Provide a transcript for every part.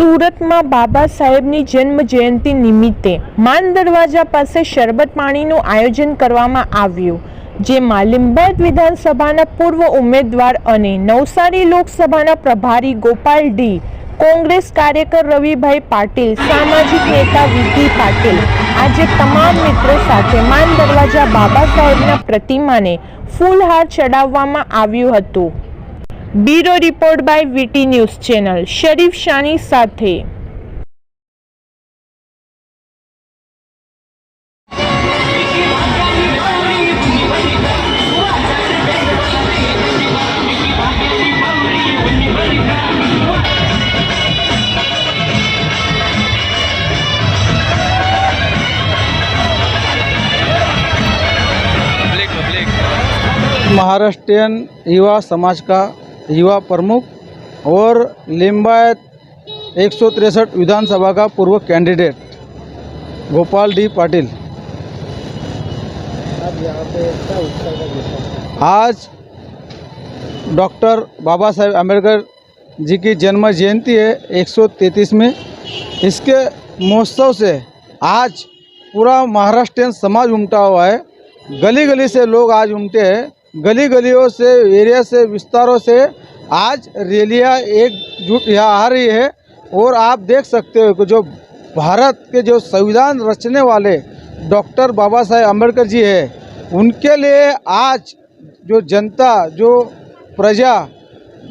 સુરતમાં બાબા સાહેબની જન્મ જયંતિ નિમિત્તે માન દરવાજા પાસે શરબત પાણીનું આયોજન કરવામાં આવ્યું જેમાં લીંબાયત વિધાનસભાના પૂર્વ ઉમેદવાર અને નવસારી લોકસભાના પ્રભારી ગોપાલ ડી, કોંગ્રેસ કાર્યકર રવિભાઈ પાટીલ, સામાજિક નેતા વિધિ પાટીલ, આજે તમામ મિત્રો સાથે માન દરવાજા બાબા સાહેબના પ્રતિમાને ફૂલહાર ચડાવવામાં આવ્યું હતું. bureau report by VT news channel Sharif શાની સાથે पब्लिक पब्लिक महाराष्ट्रीयन युवा समाज का युवा प्रमुख और लिम्बायत एक विधानसभा का पूर्व कैंडिडेट, गोपाल डी पाटिल। आज डॉक्टर बाबा साहेब अंबेडकर जी की जन्म जयंती है 133 में। इसके महोत्सव से आज पूरा महाराष्ट्रियन समाज उमटा हुआ है। गली गली से लोग आज उमटे हैं। गली गलियों से, एरिया से, विस्तारों से आज रैलियाँ एकजुट यहाँ आ रही है और आप देख सकते हो कि जो भारत के जो संविधान रचने वाले डॉक्टर बाबा साहेब अंबेडकर जी है, उनके लिए आज जो जनता, जो प्रजा,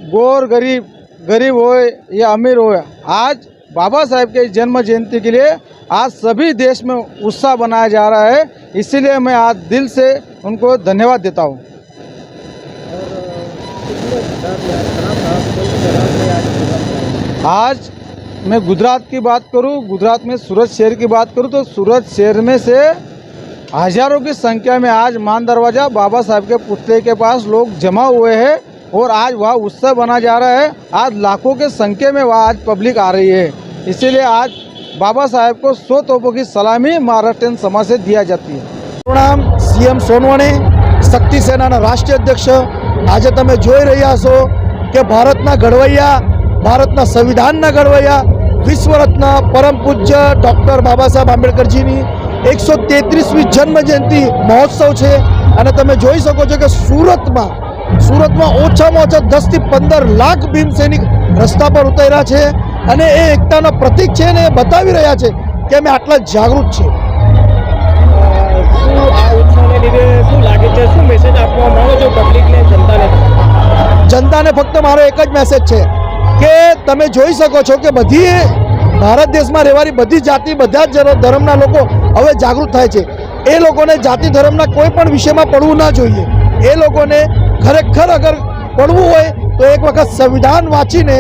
गोर गरीब गरीब हो या अमीर हो आज बाबा साहेब के जन्म जयंती के लिए आज सभी देश में उत्साह बनाया जा रहा है। इसीलिए मैं आज दिल से उनको धन्यवाद देता हूँ। आज मैं गुजरात की बात करूं गुजरात में सूरत शहर की बात करूं तो सूरत शहर में से हजारों की संख्या में आज मान दरवाजा बाबा साहब के पुतले के पास लोग जमा हुए हैं और आज वहाँ उत्सव बना जा रहा है आज लाखों के संख्या में वहाँ आज पब्लिक आ रही है इसीलिए आज बाबा साहेब को सौ तोपों की सलामी महाराष्ट्र समाज से दिया जाती है નામ સીએમ સોનવણે શક્તિ સેનાના રાષ્ટ્રીય અધ્યક્ષ આજે તમે જોઈ રહ્યા છો કે ભારતના ઘડવૈયા ભારતના સંવિધાનના ઘડવૈયા વિશ્વરત્ન પરમ પૂજ્ય ડૉક્ટર બાબા સાહેબ આંબેડકરજીની એકસો તેત્રીસમી જન્મ જયંતિ મહોત્સવ છે. અને તમે જોઈ શકો છો કે સુરતમાં સુરતમાં ઓછામાં ઓછા દસથી પંદર લાખ ભીમ સૈનિક રસ્તા પર ઉતર્યા છે. અને એ એકતાનો પ્રતીક છે અને એ બતાવી રહ્યા છે કે અમે આટલા જાગૃત છીએ. શું આ ઉત્સવને શું લાગે છે? જનતાને? ફક્ત મારો એક જ મેસેજ છે. કે તમે જોઈ શકો છો કે બધી ભારત દેશમાં રહેવાની બધી જાતિ, બધા જ ધર્મના લોકો હવે જાગૃત થાય છે. એ લોકોને જાતિ, ધર્મના કોઈ પણ વિષયમાં પડવું ના જોઈએ. એ લોકોને ખરેખર અગર પડવું હોય, તો એક વખત સંવિધાન વાંચીને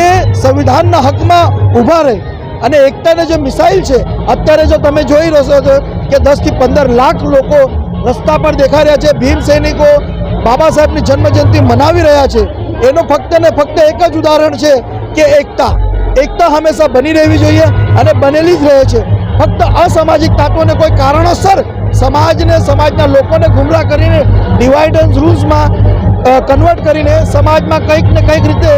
એ સંવિધાનના હકમાં ઊભા રહે. અને એકતાને જે મિસાઇલ છે, અત્યારે જો તમે જોઈ રહ્યો છો કે દસથી પંદર લાખ લોકો રસ્તા પર દેખાઈ રહ્યા છે, ભીમ સૈનિકો બાબા સાહેબની જન્મજયંતિ મનાવી રહ્યા છે એનો ફક્ત ને ફક્ત એક જ ઉદાહરણ છે કે એકતા. એકતા હંમેશા બની રહેવી જોઈએ અને બનેલી જ રહે છે. ફક્ત અસામાજિક તત્વોને કોઈ કારણોસર સમાજને, સમાજના લોકોને ગુમરાહ કરીને ડિવાઇડ એન્ડ રૂલ્સમાં કન્વર્ટ કરીને સમાજમાં કંઈક ને કંઈક રીતે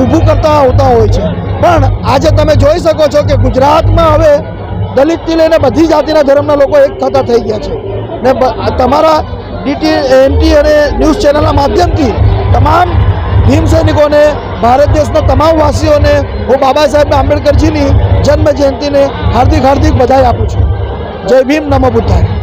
ઊભું કરતા આવતા હોય છે. પણ આજે તમે જોઈ શકો છો કે ગુજરાતમાં હવે દલિતથી લઈને બધી જાતિના ધર્મના લોકો એક થતા થઈ ગયા છે. ને તમારા ડીટી એનટી અને ન્યૂઝ ચેનલના માધ્યમથી તમામ ભીમ સૈનિકોને, ભારત દેશના તમામ વાસીઓને હું બાબા સાહેબ આંબેડકરજીની જન્મ જયંતિને હાર્દિક હાર્દિક બધાઈ આપું છું. જય ભીમ નમો બુદ્ધાય.